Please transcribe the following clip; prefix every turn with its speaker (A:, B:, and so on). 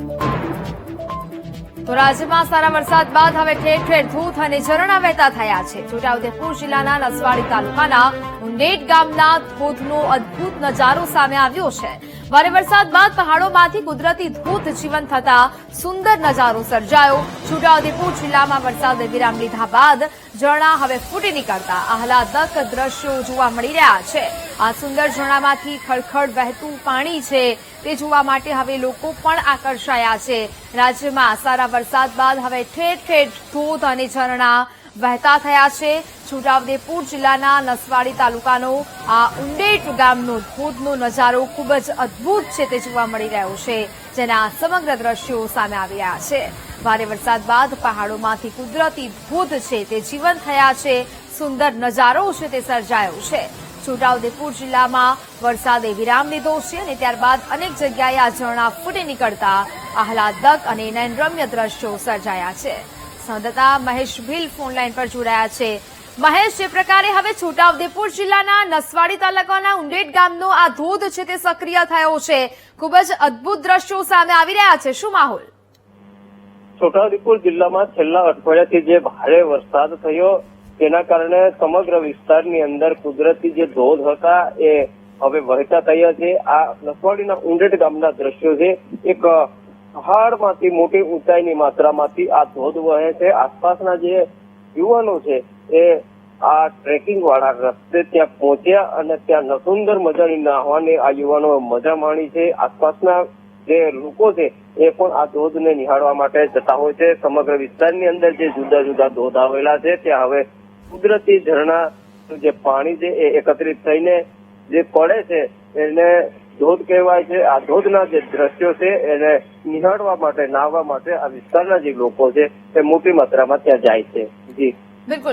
A: Thank you. તો રાજ્યમાં સારા વરસાદ બાદ હવે ઠેર ઠેર ધૂથ અને ઝરણા વહેતા થયા છે. છોટાઉદેપુર જિલ્લાના નસવાડી તાલુકાના ઉંડેટ ગામના ધોધનો અદભુત નજારો સામે આવ્યો છે. ભારે વરસાદ બાદ પહાડોમાંથી કુદરતી ધોધ જીવન થતા સુંદર નજારો સર્જાયો. છોટાઉદેપુર જિલ્લામાં વરસાદે વિરામ લીધા બાદ ઝરણા હવે ફૂટી નીકળતા આહલાદક દ્રશ્યો જોવા મળી રહ્યા છે. આ સુંદર ઝરણામાંથી ખળખળ વહેતું પાણી છે તે જોવા માટે હવે લોકો પણ આકર્ષાયા છે. રાજ્યમાં સારા વરસાદ બાદ હવે ઠેર ઠેર ધોધ અને ઝરણા વહેતા થયા છે. છોટાઉદેપુર જિલ્લાના નસવાડી તાલુકાનો આ ઉંડેટ ગામનો ધોધનો નજારો ખૂબ જ અદ્ભુત છે તે જોવા મળી રહ્યો છે, જેના સમગ્ર દ્રશ્યો સામે આવી રહ્યા છે. ભારે વરસાદ બાદ પહાડોમાંથી કુદરતી ધોધ છે તે જીવન થયા છે, સુંદર નજારો છે તે સર્જાયો છે. છોટાઉદેપુર જિલ્લામાં વરસાદે વિરામ લીધો છે અને ત્યારબાદ અનેક જગ્યાએ આ ઝરણા ફૂટી નીકળતા આહલાદક અને નયનરમ્ય દ્રશ્યો સર્જાયા છે. સંવાદદાતા મહેશ ભીલ ફોન લાઈન પર જોડાયા છે. મહેશ, જે પ્રકારે હવે છોટાઉદેપુર જિલ્લાના નસવાડી તાલુકાના ઉંડેટ ગામનો આ ધોધ છે તે સક્રિય થયો છે. ખૂબ જ અદભુત દ્રશ્યો સામે આવી રહ્યા છે. શું માહોલ?
B: છોટાઉદેપુર જિલ્લામાં છેલ્લા અઠવાડિયાથી જે ભારે વરસાદ થયો, તેના કારણે સમગ્ર વિસ્તારની અંદર કુદરતી જે ધોધ હતા એ હવે વહેતા થયા છે. આ નસવાડીના ઉંડેટ ગામના દ્રશ્યો છે. એક પહાડમાંથી મોટી ઊંચાઈની માત્રામાંથી આ ધોધ વહે છે. આસપાસના જે યુવાનો છે એ આ ટ્રેકિંગ વાળા રસ્તે ત્યાં પહોંચ્યા અને ત્યાં સુંદર મજાની નાહવાની આ યુવાનો મજા માણી છે. આસપાસના જે લોકો છે એ પણ આ ધોધને નિહાળવા માટે જતા હોય છે. સમગ્ર વિસ્તારની અંદર જે જુદા જુદા ધોધ આવેલા છે, ત્યાં હવે કુદરતી ઝરણા જે પાણી છે એ એકત્રિત થઈને જે પડે છે, એને ધોધ કહેવાય છે. આ ધોધના જે દ્રશ્યો છે, એને નિહાળવા માટે, નાહવા માટે આ વિસ્તારના જે લોકો છે, એ મોટી માત્રામાં ત્યાં જાય છે. જી.
A: બિલકુલ.